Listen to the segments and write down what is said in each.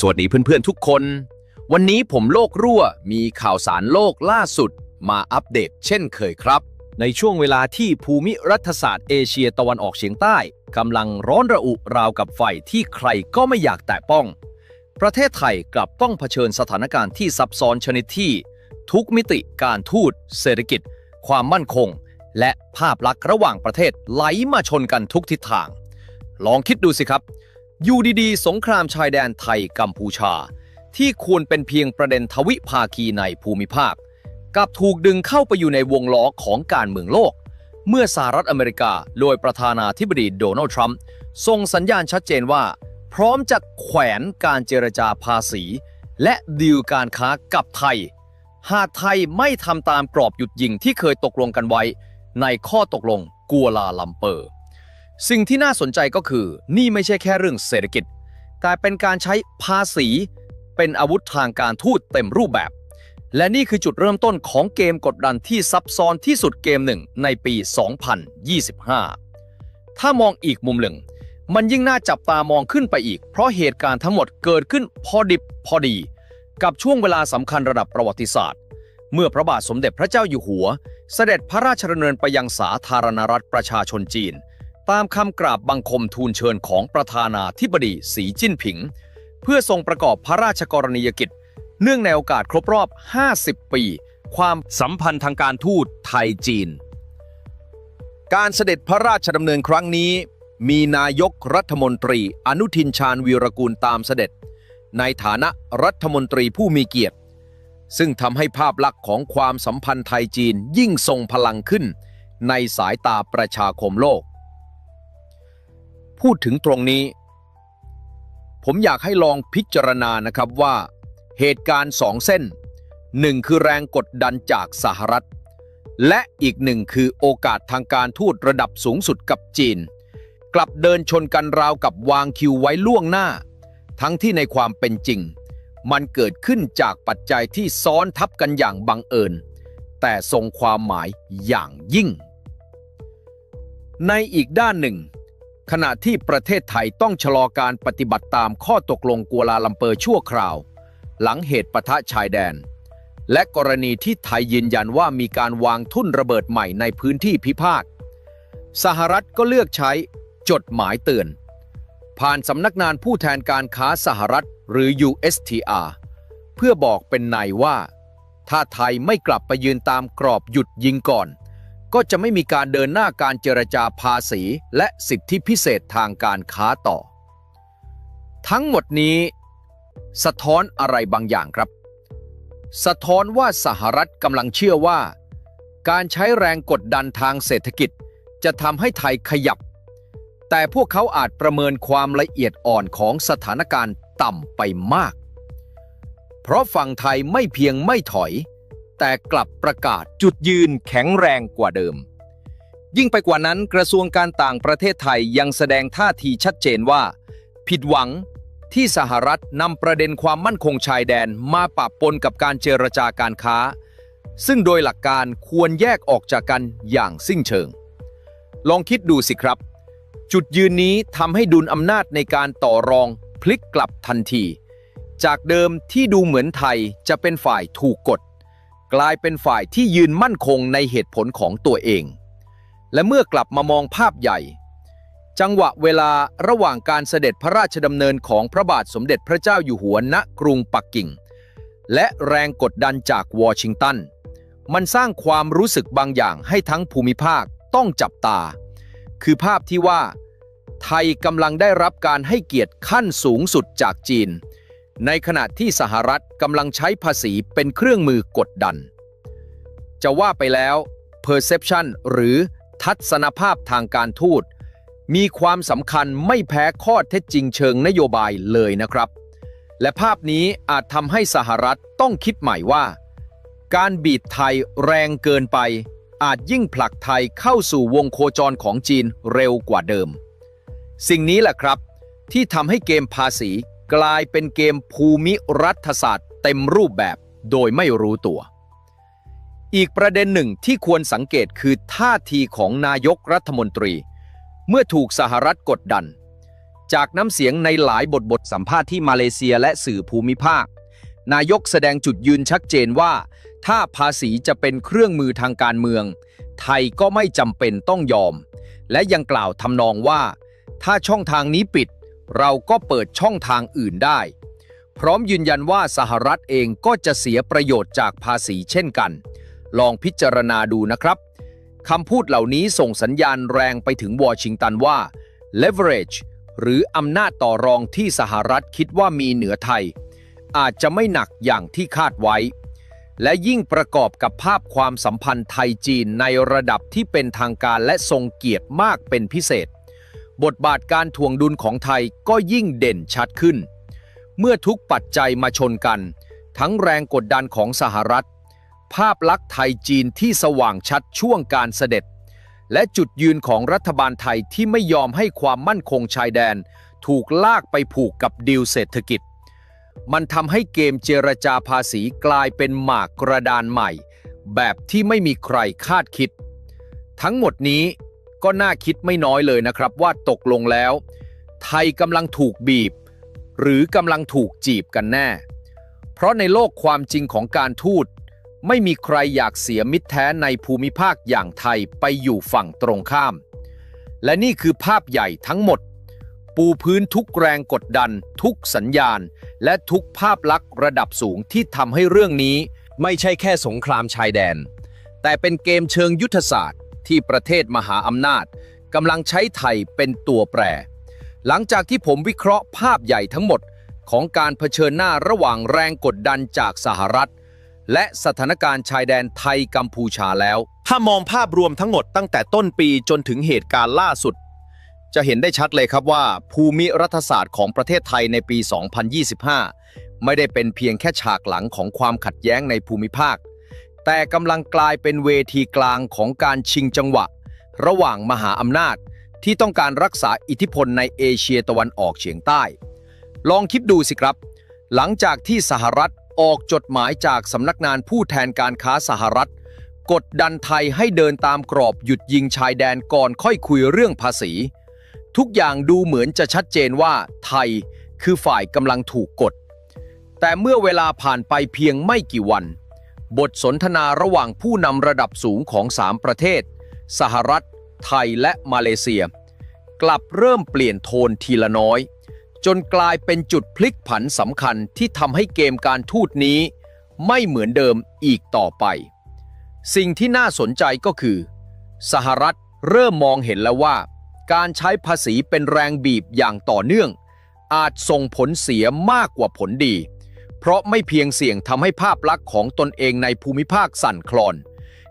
สวัสดีเพื่อนๆทุกคน วันนี้ผมโลกรั่วมีข่าวสารโลกล่าสุด มาอัปเดตเช่นเคยครับ ในช่วงเวลาที่ภูมิรัฐศาสตร์เอเชียตะวันออกเฉียงใต้กำลังร้อนระอุราวกับไฟที่ใครก็ไม่อยากแตะป้อง ประเทศไทยกลับต้องเผชิญสถานการณ์ที่ซับซ้อนชนิดที่ ทุกมิติการทูตเศรษฐกิจ ความมั่นคง และภาพลักษณ์ระหว่างประเทศไหลมาชนกันทุกทิศทาง ลองคิดดูสิครับ อยู่ดีๆ สงครามชายแดนไทยกัมพูชา ที่ควรเป็นเพียงประเด็นทวิภาคีในภูมิภาคกลับถูกดึงเข้าไปอยู่ในวงล้อของการเมืองโลก เมื่อสหรัฐอเมริกาโดยประธานาธิบดีโดนัลด์ทรัมป์ส่งสัญญาณชัดเจนว่า พร้อมจะแขวนการเจรจาภาษี และดีลการค้ากับไทย หากไทยไม่ทำตามกรอบหยุดยิงที่เคยตกลงกันไว้ ในข้อตกลงกัวลาลัมเปอร์ สิ่งที่น่าสนใจก็คือ นี่ไม่ใช่แค่เรื่องเศรษฐกิจ แต่เป็นการใช้ภาษี เป็นอาวุธทางการทูตเต็มรูปแบบ และนี่คือจุดเริ่มต้นของเกมกดดันที่ซับซ้อนที่สุดเกมหนึ่งในปี 2025 ถ้ามองอีกมุมหนึ่ง มันยิ่งน่าจับตามองขึ้นไปอีก เพราะเหตุการณ์ทั้งหมดเกิดขึ้นพอดิบพอดี กับช่วงเวลาสำคัญระดับประวัติศาสตร์ เมื่อพระบาทสมเด็จพระเจ้าอยู่หัว เสด็จพระราชดำเนินไปยังสาธารณรัฐประชาชนจีน ตามคำกราบบังคมทูลเชิญของประธานาธิบดีสีจิ้นผิง เพื่อทรงประกอบพระราชกรณียกิจ เนื่องในโอกาสครบรอบ 50 ปี ความสัมพันธ์ทางการทูตไทยจีน การเสด็จพระราชดำเนินครั้งนี้ มีนายกรัฐมนตรีอนุทินชาญวีรกูลตามเสด็จ ในฐานะรัฐมนตรีผู้มีเกียรติ ซึ่งทำให้ภาพลักษณ์ของความสัมพันธ์ไทยจีนยิ่งทรงพลังขึ้น ในสายตาประชาคมโลก พูดถึงตรงนี้ ผมอยากให้ลองพิจารณานะครับว่า เหตุการณ์สองเส้นหนึ่งคือแรงกดดันจากสหรัฐ และอีกหนึ่งคือโอกาสทางการทูตระดับสูงสุดกับจีน กลับเดินชนกันราวกับวางคิวไว้ล่วงหน้า ทั้งที่ในความเป็นจริง มันเกิดขึ้นจากปัจจัยที่ซ้อนทับกันอย่างบังเอิญ แต่ทรงความหมายอย่างยิ่ง ในอีกด้านหนึ่ง ขณะที่ประเทศไทยต้องชะลอการปฏิบัติตามข้อตกลงกัวลาลัมเปอร์ชั่วคราว หลังเหตุปะทะชายแดน และกรณีที่ไทยยืนยันว่ามีการวางทุ่นระเบิดใหม่ในพื้นที่พิพาทสหรัฐก็เลือกใช้จดหมายเตือน ผ่านสำนักงานผู้แทนการค้าสหรัฐหรือ USTR เพื่อบอกเป็นในว่า ถ้าไทยไม่กลับไปยืนตามกรอบหยุดยิงก่อน ก็จะไม่มีการเดินหน้าการเจรจาภาษี และสิทธิพิเศษทางการค้าต่อ ทั้งหมดนี้ สะท้อนอะไรบางอย่างครับ สะท้อนว่าสหรัฐกำลังเชื่อว่า การใช้แรงกดดันทางเศรษฐกิจ จะทำให้ไทยขยับ แต่พวกเขาอาจประเมินความละเอียดอ่อนของสถานการณ์ต่ำไปมาก เพราะฝั่งไทยไม่เพียงไม่ถอย แต่กลับประกาศจุดยืนแข็งแรงกว่าเดิม ยิ่งไปกว่านั้นกระทรวงการต่างประเทศไทยยังแสดงท่าทีชัดเจนว่า ผิดหวังที่สหรัฐนำประเด็นความมั่นคงชายแดนมาปะปนกับการเจรจาการค้า ซึ่งโดยหลักการควรแยกออกจากกันอย่างสิ้นเชิง ลองคิดดูสิครับ จุดยืนนี้ทำให้ดุลอำนาจในการต่อรองพลิกกลับทันที จากเดิมที่ดูเหมือนไทยจะเป็นฝ่ายถูกกด กลายเป็นฝ่ายที่ยืนมั่นคงในเหตุผลของตัวเอง และเมื่อกลับมามองภาพใหญ่ จังหวะเวลาระหว่างการเสด็จพระราชดำเนินของพระบาทสมเด็จพระเจ้าอยู่หัวณกรุงปักกิ่ง และแรงกดดันจากวอชิงตัน มันสร้างความรู้สึกบางอย่างให้ทั้งภูมิภาคต้องจับตา คือภาพที่ว่า ไทยกำลังได้รับการให้เกียรติขั้นสูงสุดจากจีน ในขณะที่สหรัฐกำลังใช้ภาษีเป็นเครื่องมือกดดัน จะว่าไปแล้ว perception หรือทัศนภาพทางการทูต มีความสำคัญไม่แพ้ข้อเท็จจริงเชิงนโยบายเลยนะครับ และภาพนี้อาจทำให้สหรัฐต้องคิดใหม่ว่า การบีบไทยแรงเกินไป อาจยิ่งผลักไทยเข้าสู่วงโคจรของจีนเร็วกว่าเดิม สิ่งนี้แหละครับ ที่ทำให้เกมภาษี กลายเป็นเกมภูมิรัฐศาสตร์เต็มรูปแบบโดยไม่รู้ตัว อีกประเด็นหนึ่งที่ควรสังเกตคือท่าทีของนายกรัฐมนตรี เมื่อถูกสหรัฐกดดัน จากน้ำเสียงในหลายบทบทสัมภาษณ์ที่มาเลเซียและสื่อภูมิภาค นายกแสดงจุดยืนชัดเจนว่า ถ้าภาษีจะเป็นเครื่องมือทางการเมือง ไทยก็ไม่จำเป็นต้องยอม และยังกล่าวทำนองว่า ถ้าช่องทางนี้ปิด เราก็เปิดช่องทางอื่นได้ พร้อมยืนยันว่าสหรัฐเองก็จะเสียประโยชน์จากภาษีเช่นกัน ลองพิจารณาดูนะครับคำพูดเหล่านี้ส่งสัญญาณแรงไปถึงวอชิงตันว่า leverage หรืออำนาจต่อรองที่สหรัฐคิดว่ามีเหนือไทย อาจจะไม่หนักอย่างที่คาดไว้ และยิ่งประกอบกับภาพความสัมพันธ์ไทยจีนในระดับที่เป็นทางการและทรงเกียรติมากเป็นพิเศษ บทบาทการทวงดุลของไทยก็ยิ่งเด่นชัดขึ้น เมื่อทุกปัจจัยมาชนกัน ทั้งแรงกดดันของสหรัฐ ภาพลักษณ์ไทยจีนที่สว่างชัดช่วงการเสด็จ และจุดยืนของรัฐบาลไทยที่ไม่ยอมให้ความมั่นคงชายแดน ถูกลากไปผูกกับดีลเศรษฐกิจ มันทำให้เกมเจรจาภาษีกลายเป็นหมากกระดานใหม่ แบบที่ไม่มีใครคาดคิด ทั้งหมดนี้ ก็น่าคิดไม่น้อยเลยนะครับว่าตกลงแล้ว ไทยกำลังถูกบีบ หรือกำลังถูกจีบกันแน่ เพราะในโลกความจริงของการทูต ไม่มีใครอยากเสียมิตรแท้ในภูมิภาคอย่างไทยไปอยู่ฝั่งตรงข้าม และนี่คือภาพใหญ่ทั้งหมด ปูพื้นทุกแรงกดดัน ทุกสัญญาณ และทุกภาพลักษณ์ระดับสูงที่ทำให้เรื่องนี้ ไม่ใช่แค่สงครามชายแดน แต่เป็นเกมเชิงยุทธศาสตร์ ที่ประเทศมหาอำนาจกำลังใช้ไทยเป็นตัวแปร หลังจากที่ผมวิเคราะห์ภาพใหญ่ทั้งหมดของการเผชิญหน้าระหว่างแรงกดดันจากสหรัฐ และสถานการณ์ชายแดนไทยกัมพูชาแล้ว ถ้ามองภาพรวมทั้งหมดตั้งแต่ต้นปีจนถึงเหตุการณ์ล่าสุด จะเห็นได้ชัดเลยครับว่า ภูมิรัฐศาสตร์ของประเทศไทยในปี 2025 ไม่ได้เป็นเพียงแค่ฉากหลังของความขัดแย้งในภูมิภาค แต่กำลังกลายเป็นเวทีกลางของการชิงจังหวะ ระหว่างมหาอำนาจที่ต้องการรักษาอิทธิพลในเอเชียตะวันออกเฉียงใต้ ลองคิดดูสิครับ หลังจากที่สหรัฐออกจดหมายจากสำนักงานผู้แทนการค้าสหรัฐ กดดันไทยให้เดินตามกรอบหยุดยิงชายแดนก่อนค่อยคุยเรื่องภาษี ทุกอย่างดูเหมือนจะชัดเจนว่าไทยคือฝ่ายกำลังถูกกด แต่เมื่อเวลาผ่านไปเพียงไม่กี่วัน บทสนทนาระหว่างผู้นำระดับสูงของสามประเทศ สหรัฐ ไทยและมาเลเซีย กลับเริ่มเปลี่ยนโทนทีละน้อย จนกลายเป็นจุดพลิกผันสำคัญที่ทำให้เกมการทูตนี้ ไม่เหมือนเดิมอีกต่อไป สิ่งที่น่าสนใจก็คือ สหรัฐเริ่มมองเห็นแล้วว่า การใช้ภาษีเป็นแรงบีบอย่างต่อเนื่อง อาจส่งผลเสียมากกว่าผลดี เพราะไม่เพียงเสี่ยงทำให้ภาพลักษณ์ของตนเองในภูมิภาคสั่นคลอน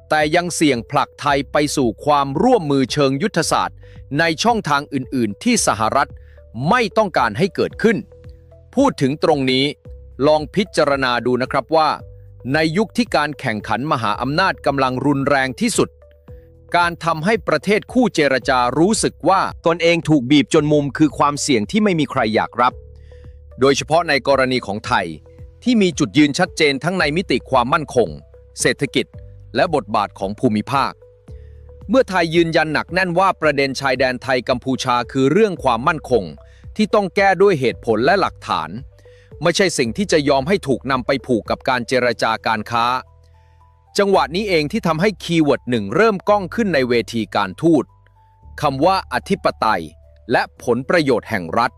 แต่ยังเสี่ยงผลักไทยไปสู่ความร่วมมือเชิงยุทธศาสตร์ ในช่องทางอื่น ๆ ที่สหรัฐไม่ต้องการให้เกิดขึ้น พูดถึงตรงนี้ลองพิจารณาดูนะครับว่า ในยุคที่การแข่งขันมหาอำนาจกำลังรุนแรงที่สุด การทำให้ประเทศคู่เจรจารู้สึกว่าตนเองถูกบีบจนมุมคือความเสี่ยงที่ไม่มีใครอยากรับ โดยเฉพาะในกรณีของไทย ที่มีจุดยืนชัดเจนทั้งในมิติความมั่นคง เศรษฐกิจ และบทบาทของภูมิภาค เมื่อไทยยืนยันหนักแน่นว่าประเด็นชายแดนไทยกัมพูชาคือเรื่องความมั่นคง ที่ต้องแก้ด้วยเหตุผลและหลักฐาน ไม่ใช่สิ่งที่จะยอมให้ถูกนำไปผูกกับการเจรจาการค้า จังหวะนี้เองที่ทำให้คีย์เวิร์ดหนึ่งเริ่มก้องขึ้นในเวทีการทูตคำว่าอธิปไตย และผลประโยชน์แห่งรัฐ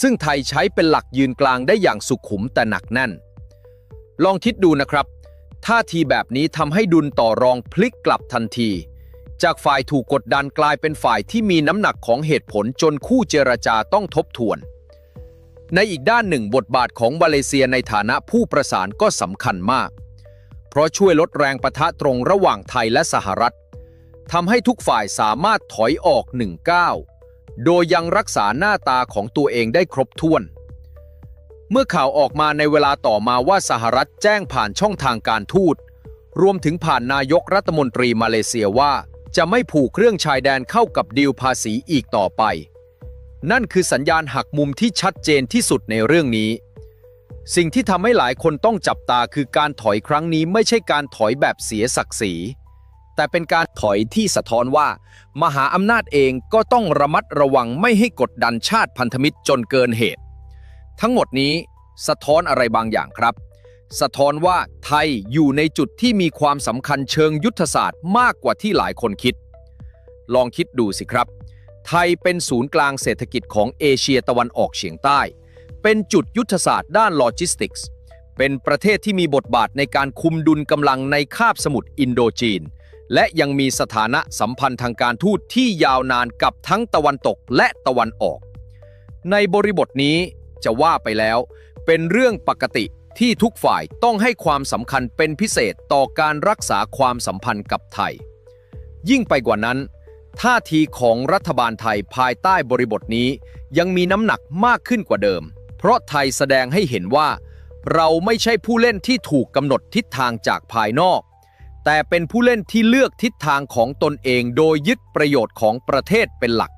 ซึ่งไทยใช้เป็นหลักยืนกลางได้อย่างสุขุมแต่หนักแน่น ลองคิดดูนะครับ ท่าทีแบบนี้ทำให้ดุลต่อรองพลิกกลับทันที จากฝ่ายถูกกดดันกลายเป็นฝ่ายที่มีน้ำหนักของเหตุผลจนคู่เจรจาต้องทบทวน ในอีกด้านหนึ่งบทบาทของมาเลเซียในฐานะผู้ประสานก็สำคัญมาก เพราะช่วยลดแรงประทะตรงระหว่างไทยและสหรัฐทำให้ทุกฝ่ายสามารถถอยออกหนึ่งก้าว โดยยังรักษาหน้าตาของตัวเองได้ครบถ้วน เมื่อข่าวออกมาในเวลาต่อมาว่าสหรัฐแจ้งผ่านช่องทางการทูต รวมถึงผ่านนายกรัฐมนตรีมาเลเซียว่าจะไม่ผูกเครื่องชายแดนเข้ากับดีลภาษีอีกต่อไป นั่นคือสัญญาณหักมุมที่ชัดเจนที่สุดในเรื่องนี้ สิ่งที่ทำให้หลายคนต้องจับตาคือการถอยครั้งนี้ไม่ใช่การถอยแบบเสียศักดิ์ศรี แต่เป็นการถอยที่สะท้อนว่า มหาอำนาจเองก็ต้องระมัดระวังไม่ให้กดดันชาติพันธมิตรจนเกินเหตุ ทั้งหมดนี้สะท้อนอะไรบางอย่างครับ สะท้อนว่าไทยอยู่ในจุดที่มีความสำคัญเชิงยุทธศาสตร์มากกว่าที่หลายคนคิด ลองคิดดูสิครับ ไทยเป็นศูนย์กลางเศรษฐกิจของเอเชียตะวันออกเฉียงใต้ เป็นจุดยุทธศาสตร์ด้านโลจิสติกส์เป็นประเทศที่มีบทบาทในการคุมดุลกำลังในคาบสมุทรอินโดจีน และยังมีสถานะสัมพันธ์ทางการทูตที่ยาวนานกับทั้งตะวันตกและตะวันออก ในบริบทนี้จะว่าไปแล้ว เป็นเรื่องปกติที่ทุกฝ่ายต้องให้ความสำคัญเป็นพิเศษต่อการรักษาความสัมพันธ์กับไทย ยิ่งไปกว่านั้น ท่าทีของรัฐบาลไทยภายใต้บริบทนี้ยังมีน้ำหนักมากขึ้นกว่าเดิม เพราะไทยแสดงให้เห็นว่า เราไม่ใช่ผู้เล่นที่ถูกกำหนดทิศทางจากภายนอก แต่เป็นผู้เล่นที่เลือกทิศทางของตนเองโดยยึดประโยชน์ของประเทศเป็นหลัก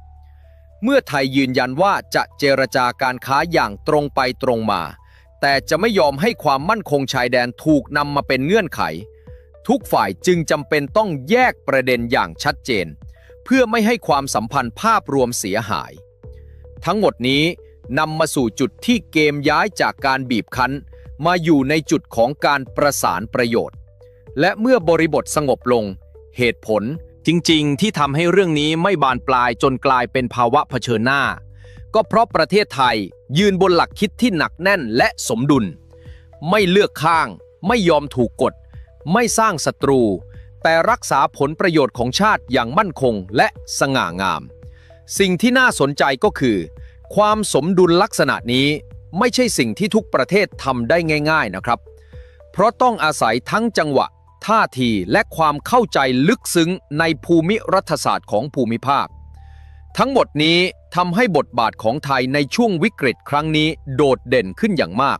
เมื่อไทยยืนยันว่าจะเจรจาการค้าอย่างตรงไปตรงมา แต่จะไม่ยอมให้ความมั่นคงชายแดนถูกนำมาเป็นเงื่อนไข ทุกฝ่ายจึงจำเป็นต้องแยกประเด็นอย่างชัดเจน เพื่อไม่ให้ความสัมพันธ์ภาพรวมเสียหาย ทั้งหมดนี้นำมาสู่จุดที่เกมย้ายจากการบีบคั้น มาอยู่ในจุดของการประสานประโยชน์ และเมื่อบริบทสงบลง เหตุผลจริงๆ ที่ทำให้เรื่องนี้ไม่บานปลายจนกลายเป็นภาวะเผชิญหน้า ก็เพราะประเทศไทยยืนบนหลักคิดที่หนักแน่นและสมดุล ไม่เลือกข้าง ไม่ยอมถูกกด ไม่สร้างศัตรู แต่รักษาผลประโยชน์ของชาติอย่างมั่นคงและสง่างาม สิ่งที่น่าสนใจก็คือ ความสมดุลลักษณะนี้ไม่ใช่สิ่งที่ทุกประเทศทำได้ง่าย ๆนะครับ เพราะต้องอาศัยทั้งจังหวะ ท่าทีและความเข้าใจลึกซึ้งในภูมิรัฐศาสตร์ของภูมิภาค ทั้งหมดนี้ทำให้บทบาทของไทยในช่วงวิกฤตครั้งนี้โดดเด่นขึ้นอย่างมาก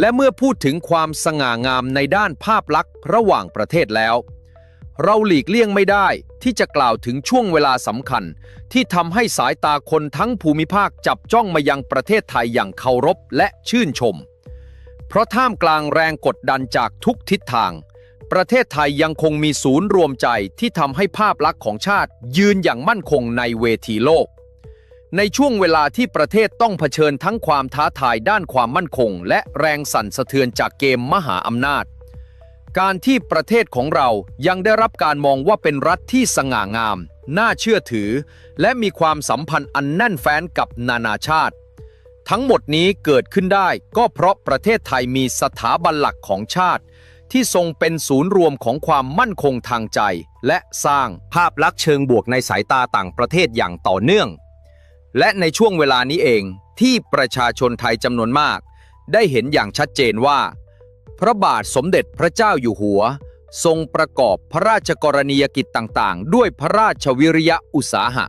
และเมื่อพูดถึงความสง่างามในด้านภาพลักษณ์ระหว่างประเทศแล้ว เราหลีกเลี่ยงไม่ได้ที่จะกล่าวถึงช่วงเวลาสำคัญ ที่ทำให้สายตาคนทั้งภูมิภาคจับจ้องมายังประเทศไทยอย่างเคารพและชื่นชม เพราะท่ามกลางแรงกดดันจากทุกทิศทาง ประเทศไทยยังคงมีศูนย์รวมใจที่ทำให้ภาพลักษณ์ของชาติยืนอย่างมั่นคงในเวทีโลก ในช่วงเวลาที่ประเทศต้องเผชิญทั้งความท้าทายด้านความมั่นคง และแรงสั่นสะเทือนจากเกมมหาอำนาจ การที่ประเทศของเรายังได้รับการมองว่าเป็นรัฐที่สง่างาม น่าเชื่อถือ และมีความสัมพันธ์อันแน่นแฟ้นกับนานาชาติ ทั้งหมดนี้เกิดขึ้นได้ก็เพราะประเทศไทยมีสถาบันหลักของชาติ ที่ทรงเป็นศูนย์รวมของความมั่นคงทางใจ และสร้างภาพลักษณ์เชิงบวกในสายตาต่างประเทศอย่างต่อเนื่อง และในช่วงเวลานี้เองที่ประชาชนไทยจำนวนมาก ได้เห็นอย่างชัดเจนว่า พระบาทสมเด็จพระเจ้าอยู่หัว ทรงประกอบพระราชกรณียกิจต่างๆ ด้วยพระราชวิริยะอุตสาหะ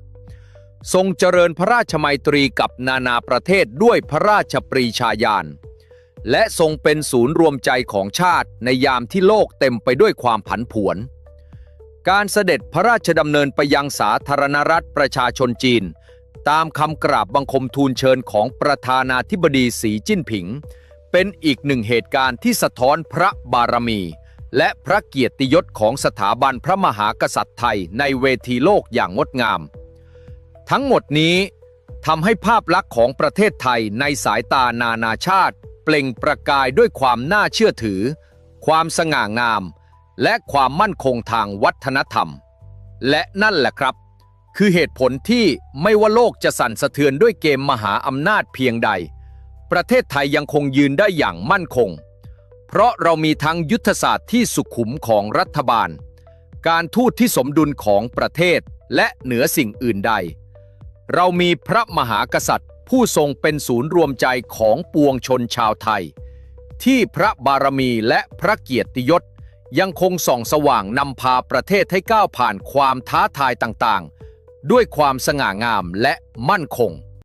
ทรงเจริญพระราชมัยตรีกับนานาประเทศด้วยพระราชปรีชาญาณ และทรงเป็นศูนย์รวมใจของชาติในยามที่โลกเต็มไปด้วยความผันผวน การเสด็จพระราชดำเนินไปยังสาธารณรัฐประชาชนจีน ตามคำกราบบังคมทูลเชิญของประธานาธิบดีสีจิ้นผิง เป็นอีกหนึ่งเหตุการณ์ที่สะท้อนพระบารมี และพระเกียรติยศของสถาบันพระมหากษัตริย์ไทยในเวทีโลกอย่างงดงาม ทั้งหมดนี้ ทำให้ภาพลักษณ์ของประเทศไทยในสายตานานาชาติ เปล่งประกายด้วยความน่าเชื่อถือ ความสง่างาม และความมั่นคงทางวัฒนธรรม และนั่นแหละครับ คือเหตุผลที่ไม่ว่าโลกจะสั่นสะเทือนด้วยเกมมหาอำนาจเพียงใด ประเทศไทยยังคงยืนได้อย่างมั่นคง เพราะเรามีทั้งยุทธศาสตร์ที่สุขุมของรัฐบาล การทูตที่สมดุลของประเทศและเหนือสิ่งอื่นใด เรามีพระมหากษัตริย์ ผู้ทรงเป็นศูนย์รวมใจของปวงชนชาวไทย ที่พระบารมีและพระเกียรติยศยังคงส่องสว่างนำพาประเทศให้ก้าวผ่านความท้าทายต่างๆ ด้วยความสง่างามและมั่นคง